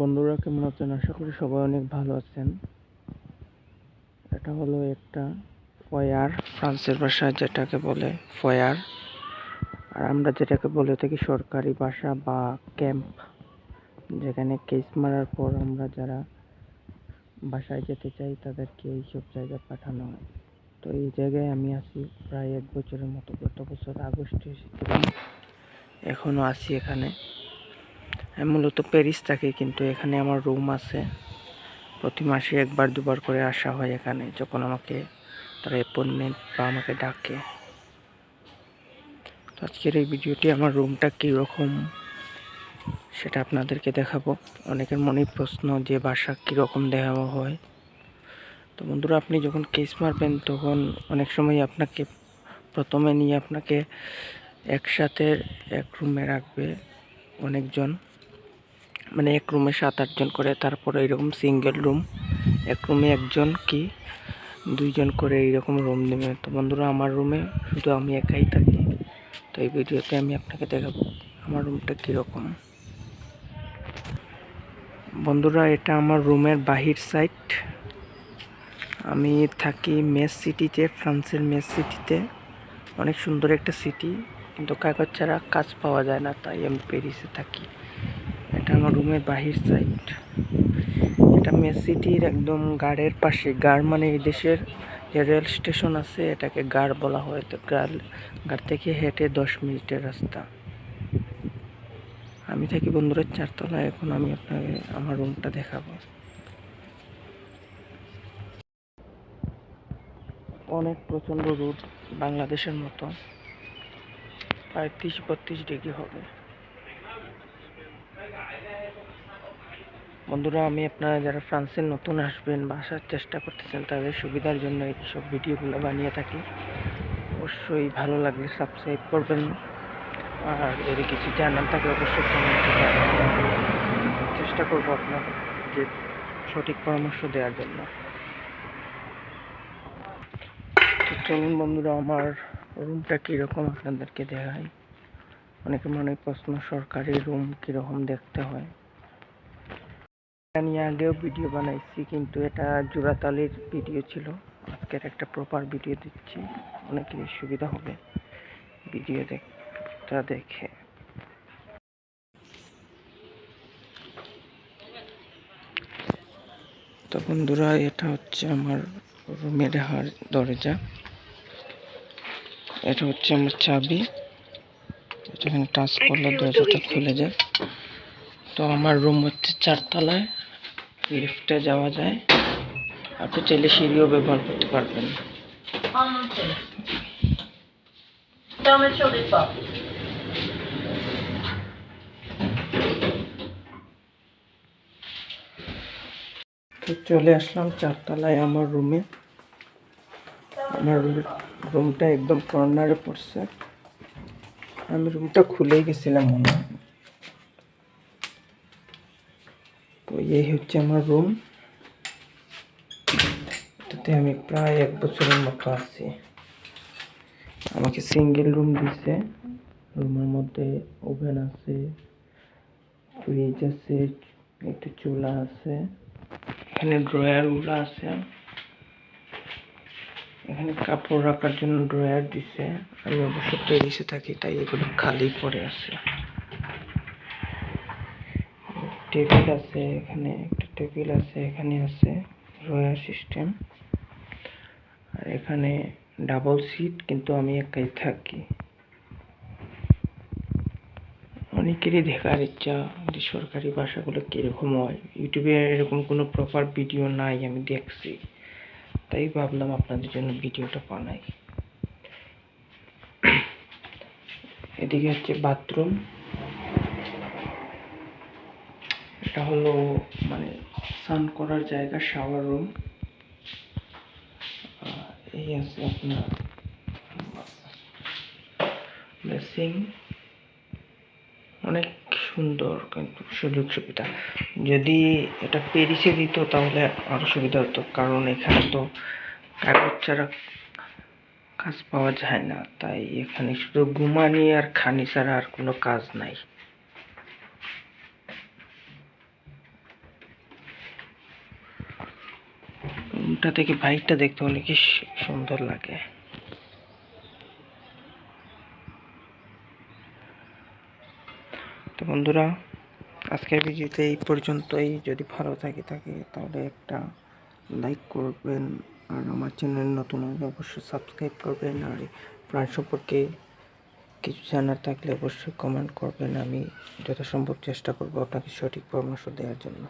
বন্ধুরা, কেমন আছেন? আশা করি সবাই অনেক ভালো আছেন। এটা হলো একটা ফয়ার, ফ্রান্সের ভাষায় যেটাকে বলে ফয়ার। আর আমরা যেটাকে বলে থাকি সরকারি ভাষা বা ক্যাম্প, যেখানে কেস মারার পর আমরা যারা বাসায় যেতে চাই, তাদেরকে এইসব জায়গায় পাঠানো হয়। তো এই জায়গায় আমি আছি প্রায় এক বছরের মতো, গত বছর আগস্টে এসেছিলাম এখনও আছি এখানে। মূলত প্যারিস থাকি কিন্তু এখানে আমার রুম আছে। প্রতি মাসে একবার, দুবার করে আসা হয় এখানে, যখন আমাকে তারা অ্যাপয়েন্টমেন্ট বা আমাকে ডাকে। তো আজকের এই ভিডিওটি আমার রুমটা কীরকম সেটা আপনাদেরকে দেখাবো। অনেকের মনেই প্রশ্ন যে বাসা কীরকম দেখাবো হয়। তো বন্ধুরা, আপনি যখন কেস মারবেন, তখন অনেক সময় আপনাকে, প্রথমে নিয়ে আপনাকে একসাথে এক রুমে রাখবে অনেকজন। মানে এক রুমে সাত আটজন করে, তারপরে এরকম সিঙ্গেল রুম এক রুমে একজন কি, দুইজন করে এইরকম রুম নেবে। তো বন্ধুরা, আমার রুমে শুধু আমি একাই থাকি। তো এই ভিডিওতে আমি আপনাকে দেখাবো আমার রুমটা কীরকম। বন্ধুরা, এটা আমার রুমের বাহির সাইড আমি থাকি মেস সিটিতে, ফ্রান্সের মেস সিটিতে। অনেক সুন্দর একটা সিটি কিন্তু কাগজ ছাড়া কাজ পাওয়া যায় না, তাই আমি প্যারিসে থাকি। এটা আমার রুমের বাহির সাইড এটা মেস সিটির একদম গাড়ের পাশে। গাড় মানে এই দেশের যে রেল স্টেশন আছে, এটাকে গাড় বলা হয়। তো গাড় গাড় থেকে হেঁটে দশ মিনিটের রাস্তা। আমি থাকি বন্ধুরা চারতলায়। এখন আমি আপনাকে আমার রুমটা দেখাবো। অনেক প্রচণ্ড রোদ বাংলাদেশের মতো। প্রায় তিরিশ বত্রিশ ডিগ্রি হবে। বন্ধুরা, আমি আপনারা যারা ফ্রান্সে নতুন আসবেন বা আসার চেষ্টা করতেছেন, তাদের সুবিধার জন্য এইসব ভিডিওগুলো বানিয়ে থাকি। অবশ্যই ভালো লাগলে সাবস্ক্রাইব করবেন। আর যদি কিছু জানার থাকে, অবশ্যই চেষ্টা করব আপনার যে সঠিক পরামর্শ দেওয়ার জন্য। চলুন বন্ধুরা, আমার রুমটা কীরকম আপনাদেরকে দেখাই। অনেকে মনে প্রশ্ন, সরকারি রুম কীরকম দেখতে হয়? নিয়ে আগেও ভিডিও বানাইছি, কিন্তু এটা জোড়াতালির ভিডিও ছিল। আজকের একটা প্রপার ভিডিও দিচ্ছি অনেকের সুবিধা হবে ভিডিও দেখটা দেখে। তো বন্ধুরা, এটা হচ্ছে আমার রুমের হার দরজা। এটা হচ্ছে আমার চাবি। এখানে টাচ করলে দরজাটা খুলে যায়। তো আমার রুম হচ্ছে চারতলায়। লিফটে যাওয়া যায় আপনি চাইলে সিঁড়িও ব্যবহার করতে পারবেন. তো চলে আসলাম চারতলায় আমার রুমে আমার রুমটা একদম কর্নারে পড়ছে আমি রুমটা খুলেই গেছিলাম মনে হয়। তো এই হচ্ছে আমার রুম এটাতে আমি প্রায় এক বছরের মতো আছি। আমাকে সিঙ্গেল রুম দিছে। রুমের মধ্যে ওভেন আছে ফ্রিজ আছে, একটু চুলা আছে। এখানে ড্রয়ারগুলো আছে। এখানে কাপড় রাখার জন্য ড্রয়ার দিছে। আমি অবশ্য প্যারিসে থাকি, তাই এগুলো খালি পড়ে আছে। টেবিল আছে এখানে, একটা টেবিল আছে, এখানে আছে ড্রয়ার সিস্টেম। আর এখানে ডাবল সিট, কিন্তু আমি একাই থাকি। অনেকেরই দেখার ইচ্ছা যে সরকারি ভাষাগুলো কীরকম হয়। ইউটিউবে এরকম কোনো প্রপার ভিডিও নাই, আমি দেখছি। তাই ভাবলাম আপনাদের জন্য ভিডিওটা বানাই। এদিকে হচ্ছে বাথরুম। এটা হলো মানে স্নান করার জায়গা শাওয়ার রুম এই আছে আপনার বেসিং অনেক সুন্দর কিন্তু সুযোগ সুবিধা। যদি এটা পেরিসে দিত তাহলে আরও সুবিধা হতো, কারণ এখানে তো কাগজ ছাড়া কাজ পাওয়া যায় না। তাই এখানে শুধু ঘুমানি আর খানি ছাড়া আর কোনো কাজ নাই। ব্যাকটা থেকে বাইকটা দেখতে অনেক সুন্দর লাগে। তো বন্ধুরা, আজকের ভিডিওতে এই পর্যন্তই। যদি ভালো থাকে থাকে, তাহলে একটা লাইক করবেন। আর আমার চ্যানেল নতুন হলে অবশ্যই সাবস্ক্রাইব করবেন। আর প্রাণ সম্পর্কে কিছু জানার থাকলে অবশ্যই কমেন্ট করবেন। আমি যথাসম্ভব চেষ্টা করব আপনাকে সঠিক পরামর্শ দেওয়ার জন্য।